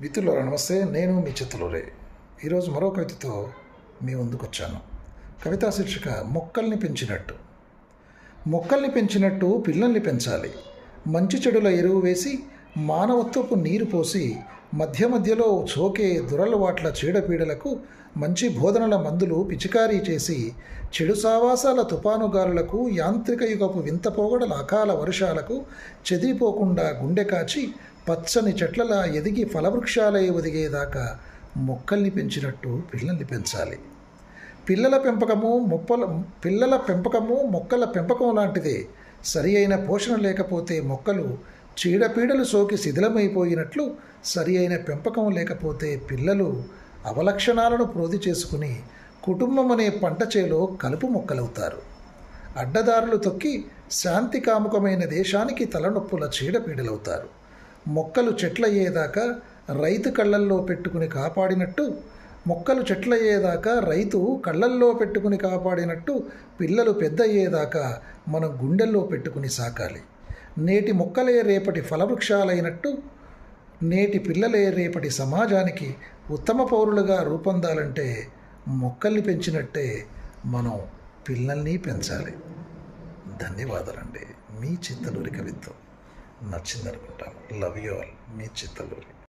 మిత్రులారా నమస్తే. నేను మీ చిత్తలూరే. ఈరోజు మరో కవితతో మీ ముందుకు వచ్చాను కవితా శీర్షిక మొక్కల్ని పెంచినట్టు. మొక్కల్ని పెంచినట్టు పిల్లల్ని పెంచాలి. మంచి చెడుల ఎరువు వేసి మానవత్వపు నీరు పోసి మధ్య మధ్యలో చోకే దురలవాట్ల చీడపీడలకు మంచి బోధనల మందులు పిచికారీ చేసి చెడు సావాసాల తుపానుగాలులకు యాంత్రిక యుగపు వింత పోగడల అకాల వర్షాలకు చెదిరిపోకుండా గుండె కాచి పచ్చని చెట్లలా ఎదిగి ఫలవృక్షాలై ఒదిగేదాకా మొక్కల్ని పెంచినట్టు పిల్లల్ని పెంచాలి. పిల్లల పెంపకము మొప్పల పిల్లల పెంపకము మొక్కల పెంపకం లాంటిదే. సరి అయిన పోషణ లేకపోతే మొక్కలు చీడపీడలు సోకి శిథిలమైపోయినట్లు సరి అయిన పెంపకం లేకపోతే పిల్లలు అవలక్షణాలను ప్రోధి చేసుకుని కుటుంబం అనే పంట చేలో కలుపు మొక్కలవుతారు. అడ్డదారులు తొక్కి శాంతి కాముకమైన దేశానికి తలనొప్పుల చీడపీడలవుతారు. మొక్కలు చెట్లయ్యేదాకా రైతు కళ్ళల్లో పెట్టుకుని కాపాడినట్టు మొక్కలు చెట్లయ్యేదాకా రైతు కళ్ళల్లో పెట్టుకుని కాపాడినట్టు పిల్లలు పెద్ద అయ్యేదాకా మనం గుండెల్లో పెట్టుకుని సాకాలి. నేటి మొక్కలే రేపటి ఫలవృక్షాలైనట్టు నేటి పిల్లలే రేపటి సమాజానికి ఉత్తమ పౌరులుగా రూపొందాలంటే మొక్కల్ని పెంచినట్టే మనం పిల్లల్ని పెంచాలి. ధన్యవాదాలండి. మీ చిత్తలూరి కవిత్వం నచ్చిందనుకుంటాను. లవ్ యు ఆల్ మీ చిత్తలూరు.